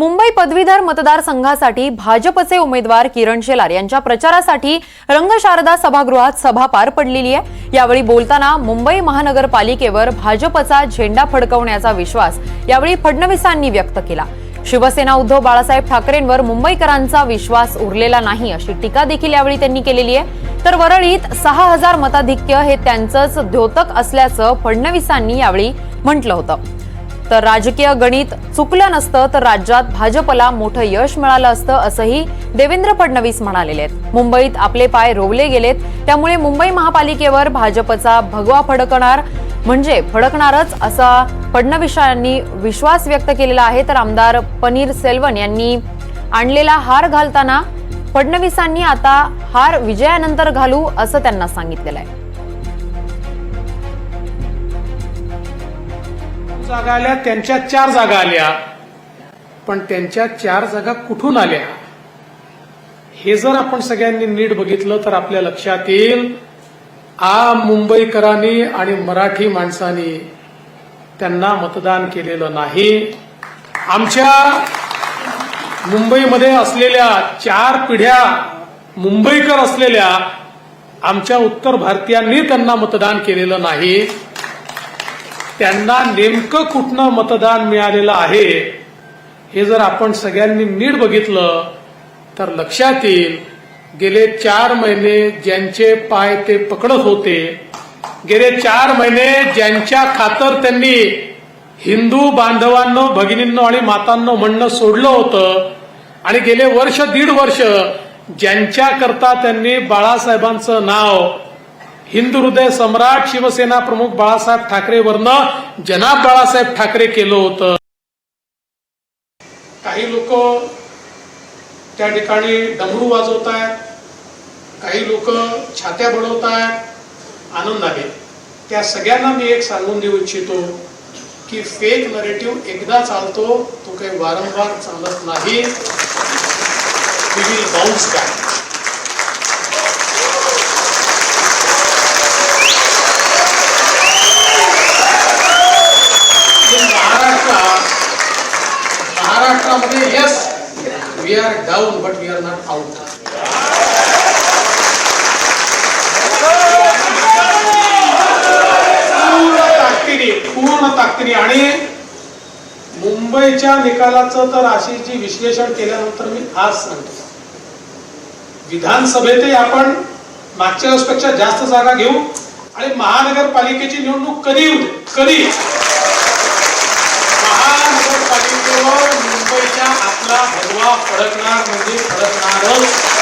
मुंबई पदवीधर मतदारसंघासाठी भाजपचे उमेदवार किरण शेलार यांच्या प्रचारासाठी रंगशारदा सभागृहात सभा पार पडलेली आहे. यावेळी बोलताना मुंबई महानगरपालिकेवर भाजपचा झेंडा फडकवण्याचा विश्वास यावेळी फडणवीसांनी व्यक्त केला. शिवसेना उद्धव बाळासाहेब ठाकरेंवर मुंबईकरांचा विश्वास उरलेला नाही अशी टीका देखील यावेळी त्यांनी केलेली आहे. तर वरळीत सहा हजार मताधिक्य हे त्यांचंच द्योतक असल्याचं फडणवीसांनी यावेळी म्हटलं होतं. तर राजकीय गणित चुकलं नसतं तर राज्यात भाजपला मोठं यश मिळालं असतं असंही देवेंद्र फडणवीस म्हणालेले आहेत. मुंबईत आपले पाय रोवले गेलेत त्यामुळे मुंबई महापालिकेवर भाजपचा भगवा फडकणार म्हणजे फडकणारच असा फडणवीसांनी विश्वास व्यक्त केलेला आहे तर आमदार पनीर सेल्वन यांनी आणलेला हार घालताना फडणवीसांनी आता हार विजयानंतर घालू असं त्यांना सांगितलेलं आहे. जागा आल्या त्यांच्या चार जागा आल्या. पण त्यांच्या चार जागा कुठून आल्या? हे जर आपण सगळ्यांनी नीट बघितलं तर आपल्या लक्षात येईल आ मुंबईकरांनी आणि मराठी माणसांनी त्यांना मतदान केलेलं नाही. आमच्या मुंबईमध्ये असलेल्या चार पिढ्या मुंबईकर असलेल्या आमच्या उत्तर भारतीयांनी त्यांना मतदान केलेलं नाही. त्यांना नेमकं कुठनं मतदान मिळालेलं आहे हे जर आपण सगळ्यांनी नीट बघितलं तर लक्षात येईल गेले चार महिने ज्यांचे पाय ते पकडत होते गेले चार महिने ज्यांच्या खातर त्यांनी हिंदू बांधवांनो भगिनींनो आणि मातांनो म्हणणं सोडलं होतं आणि गेले वर्ष दीड वर्ष ज्यांच्याकरता त्यांनी बाळासाहेबांचं नाव हिंदू हृदय सम्राट शिवसेना प्रमुख बाळासाहेब ठाकरेवरनं जनाब बाळासाहेब ठाकरे केलं होतं. काही लोक त्या ठिकाणी डमरू वाजवत आहेत काही लोक छात्या बनवत आहेत आनंदाने त्या सगळ्यांना मी एक सांगून देऊ इच्छितो की फेक नरेटिव्ह एकदा चालतो तो काही वारंवार चालत नाही. Bounce back say yes, we are down, but we are not out. पूर्ण ताकदीने पूर्ण ताकदीने. आणि मुंबईच्या निकालाचं तर अशी विश्लेषण केल्यानंतर मी आज सांगतो. विधानसभेतही आपण मागच्या वेळेसपेक्षा जास्त जागा घेऊ आणि महानगरपालिकेची निवडणूक कधी कधी? किंवा फडकणार म्हणजे फडकणारच.